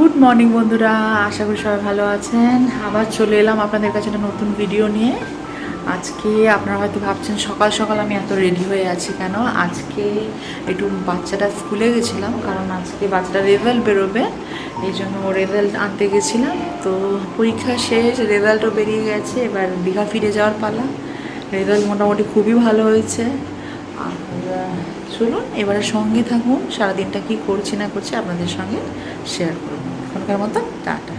Good morning বন্ধুরা। আশা করি সবাই ভালো আছেন। আবার চলে এলাম আপনাদের কাছে একটা নতুন ভিডিও নিয়ে। আজকে আপনারা হয়তো ভাবছেন, সকাল সকাল আমি এত রেডি হয়ে আছি কেন? আজকে একটু বাচ্চাটা স্কুলে গেছিলাম, কারণ আজকে বাচ্চাটা রেজাল্ট বেরোবে। এই জন্য রেজাল্ট আনতে গেছিলাম। তো পরীক্ষা শেষ, রেজাল্টও বেরিয়ে গেছে। এবার দীঘা ফিরে যাওয়ার পালা। রেজাল্ট মোটামুটি খুবই ভালো হয়েছে। আর চলুন, এবারে সঙ্গে থাকুন। সারাদিনটা কি করছি না করছি আপনাদের সঙ্গে শেয়ার করব। এখনকার মতো, টাটা।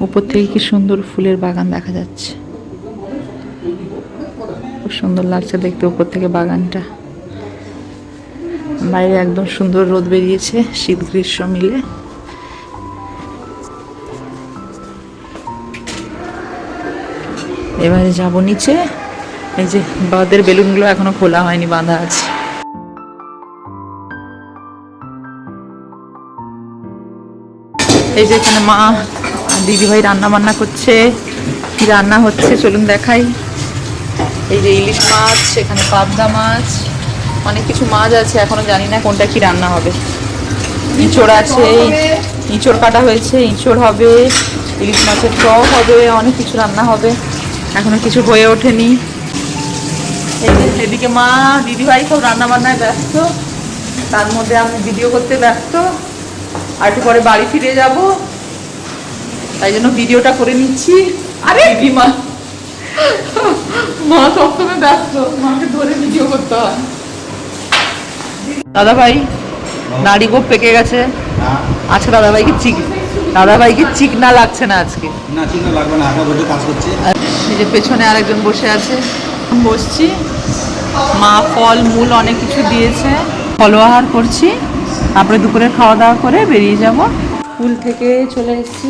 উপর থেকে কি সুন্দর ফুলের বাগান দেখা যাচ্ছে? খুব সুন্দর লাগছে দেখতে উপর থেকে বাগানটা। বাইরে একদম সুন্দর রোদ বেরিয়েছে, শীত গ্রীষ্ম মিলে। এবারে যাব নিচে। এই যে বাদের বেলুনগুলো এখনও খোলা হয়নি, বাঁধা আছে। এই যে এখানে মা দিদিভাই রান্না বান্না করছে। কি রান্না হচ্ছে চলুন দেখাই। এই যে ইলিশ মাছ, এখানে পাবদা মাছ, অনেক কিছু মাছ আছে, এখনও জানি না কোনটা কি রান্না হবে। ইঁচড় আছে, ইঁচড় কাটা হয়েছে, ইঁচড় হবে, ইলিশ মাছের টক হবে, অনেক কিছু রান্না হবে। এখনও কিছু হয়ে ওঠেনি। এই যে এদিকে মা, দিদিভাই সব রান্না বান্নায় ব্যস্ত। তার মধ্যে আমি ভিডিও করতে ব্যস্ত। আর একটু পরে বাড়ি ফিরে যাব। তাই জন্য ভিডিওটা করে নিচ্ছি। আরে! দিদি মা মা সবসময় ব্যস্ত মাকে ধরে ভিডিও করতে হয়। দাদা ভাই নাড়ি গোপ পেকে গেছে। আজকে দাদা ভাইকে চিক দাদা ভাইকে চিকনা লাগছে না আজকে। না চিন্তা লাগবে না বসে কাজ করছে। আর এই যে পেছনে আরেকজন বসে আছে। বসছি। মা ফল মূল অনেক কিছু দিয়েছে। ফলোয়ার করছি। তারপরে দুপুরে খাওয়া দাওয়া করে বেরিয়ে যাব। স্কুল থেকে চলে এসেছি।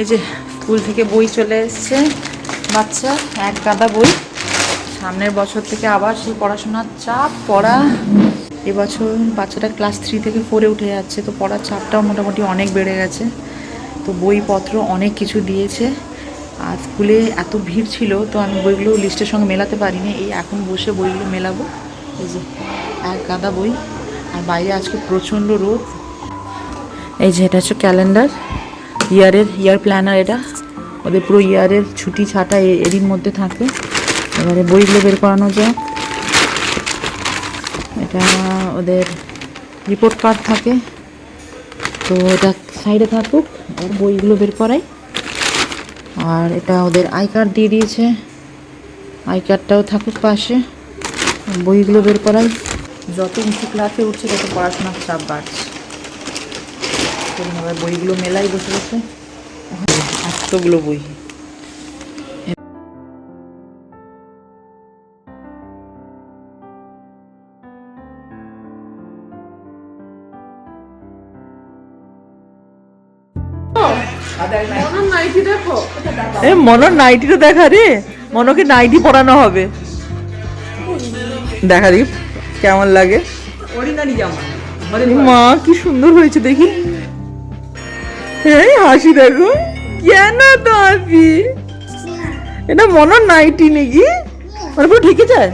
এই যে স্কুল থেকে বই চলে এসছে। বাচ্চা, এক গাদা বই। সামনের বছর থেকে আবার সেই পড়াশোনার চাপ, পড়া। এবছর বাচ্চাটা ক্লাস থ্রি থেকে ফোরে উঠে যাচ্ছে, তো পড়ার চাপটাও মোটামুটি অনেক বেড়ে গেছে। তো বইপত্র অনেক কিছু দিয়েছে। আর স্কুলে এত ভিড় ছিল, তো আমি বইগুলো লিস্টের সঙ্গে মেলাতে পারিনি। এই এখন বসে বইগুলো মেলাবো। এই যে এক গাদা বই। আর বাইরে আজকে প্রচণ্ড রোদ। এই যে এটা হচ্ছে ক্যালেন্ডার ইয়ারের ইয়ার প্ল্যানার এটা। ওদের পুরো ইয়ারের ছুটি ছাটা এরই মধ্যে থাকে। এবারে বইগুলো বের করানো যায় এটা ওদের রিপোর্ট কার্ড থাকে। তো এটা সাইডে থাকুক আর বইগুলো বের করাই আর এটা ওদের আই কার্ড দিয়ে দিয়েছে। আই কার্ডটাও থাকুক পাশে। বইগুলো বের করাই যত উঁচু ক্লাসে উঠছে তত পড়াশোনার চাপ বাড়ছে। এবার বইগুলো মেলাই বসে বসে। এতগুলো বই। এ মনোর নাইটিটা দেখা রে। মনোকে নাইটি পরানো হবে। দেখা দেখি। কেমন লাগে? মা কি সুন্দর হয়েছে দেখি। এই হাসি দেখো। কেন তো হাসি? এটা মনোর নাইটি নাকি? মানে পুরো ঠেকে যায়?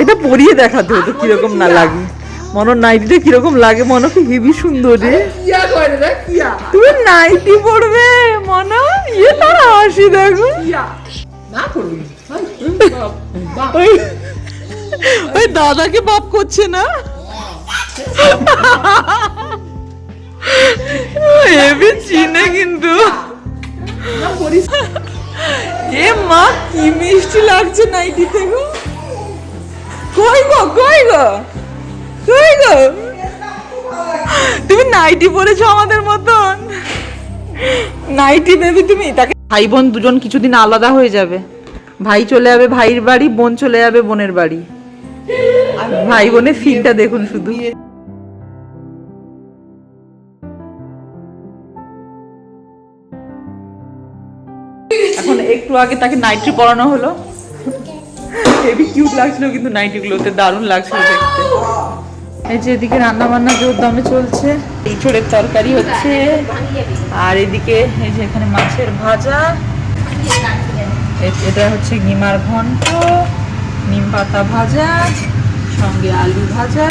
একটা পরিয়ে দেখাতে হতো কীরকম না লাগে। মনোর নাইটিটা কীরকম লাগে? মনো কি হেভি সুন্দর রে। তুমি নাইটি পড়বে মনো ইয়ে তার হাসি দেখো। ওই দাদাকে বাপ করছে না? হেভি চিনে কিন্তু। এ মা, কি মিষ্টি লাগছে নাইটিতে গো কই গো কই গো? কই গো? তুমি নাইটি পরেছো আমাদের মতন। নাইটি বেবি তুমি তাকে ভাই বোন দুজন কিছুদিন আলাদা হয়ে যাবে। ভাই চলে যাবে ভাইয়ের বাড়ি, বোন চলে যাবে বোনের বাড়ি। ভাই বোনের ফিলটা দেখুন শুধু। এখন একটু আগে তাকে নাইটি পরানো হলো। হেভি কিউট লাগছিল, কিন্তু নাইটিগুলোতে দারুণ লাগছিল দেখতে। এই যে এদিকে রান্না বান্না জোর দমে চলছে। ইঁচড়ের তরকারি হচ্ছে। আর এদিকে এই যে এখানে মাছের ভাজা। এটা হচ্ছে গিমার ঘন্ট, নিম পাতা ভাজা, সঙ্গে আলু ভাজা।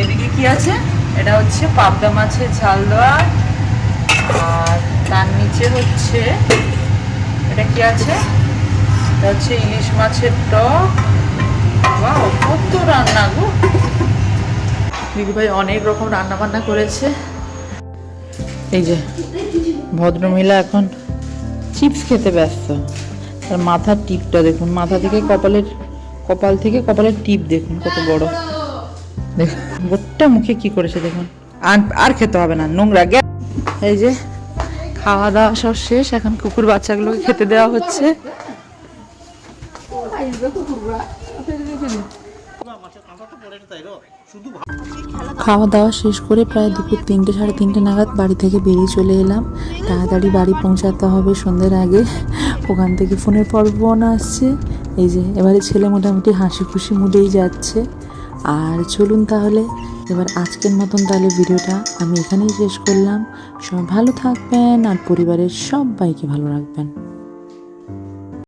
এদিকে কি আছে? এটা হচ্ছে পাবদা মাছের ঝাল দেওয়া। আর তার নিচে হচ্ছে, এটা কি আছে? এটা হচ্ছে ইলিশ মাছের টক বাহ কত রান্না গো দিদিভাই অনেক রকম রান্না বান্না করেছে। এই যে ভদ্রমহিলা এখন চিপস খেতে ব্যস্ত। তার মাথার টিপটা দেখুন মাথা থেকে কপালের কপাল থেকে কপালের টিপ দেখুন কত বড়। দেখুন গোটা মুখে কি করেছে দেখুন। আর আর খেতে হবে না নোংরা গ্যাস এই যে খাওয়া দাওয়া সব শেষ এখন কুকুর বাচ্চাগুলোকে খেতে দেওয়া হচ্ছে। খাওয়া দাওয়া শেষ করে প্রায় দুপুর তিনটে, সাড়ে তিনটে নাগাদ বাড়ি থেকে বেরিয়ে চলে এলাম। তাড়াতাড়ি বাড়ি পৌঁছাতে হবে সন্ধ্যের আগে। ওখান থেকে ফোনের পর্বন আসছে। এই যে, এবারে ছেলে মোটামুটি হাসি খুশি মুডেই যাচ্ছে। আর চলুন তাহলে, এবার আজকের মতন তাহলে ভিডিওটা আমি এখানেই শেষ করলাম। সবাই ভালো থাকবেন আর পরিবারের সবাইকে ভালো রাখবেন।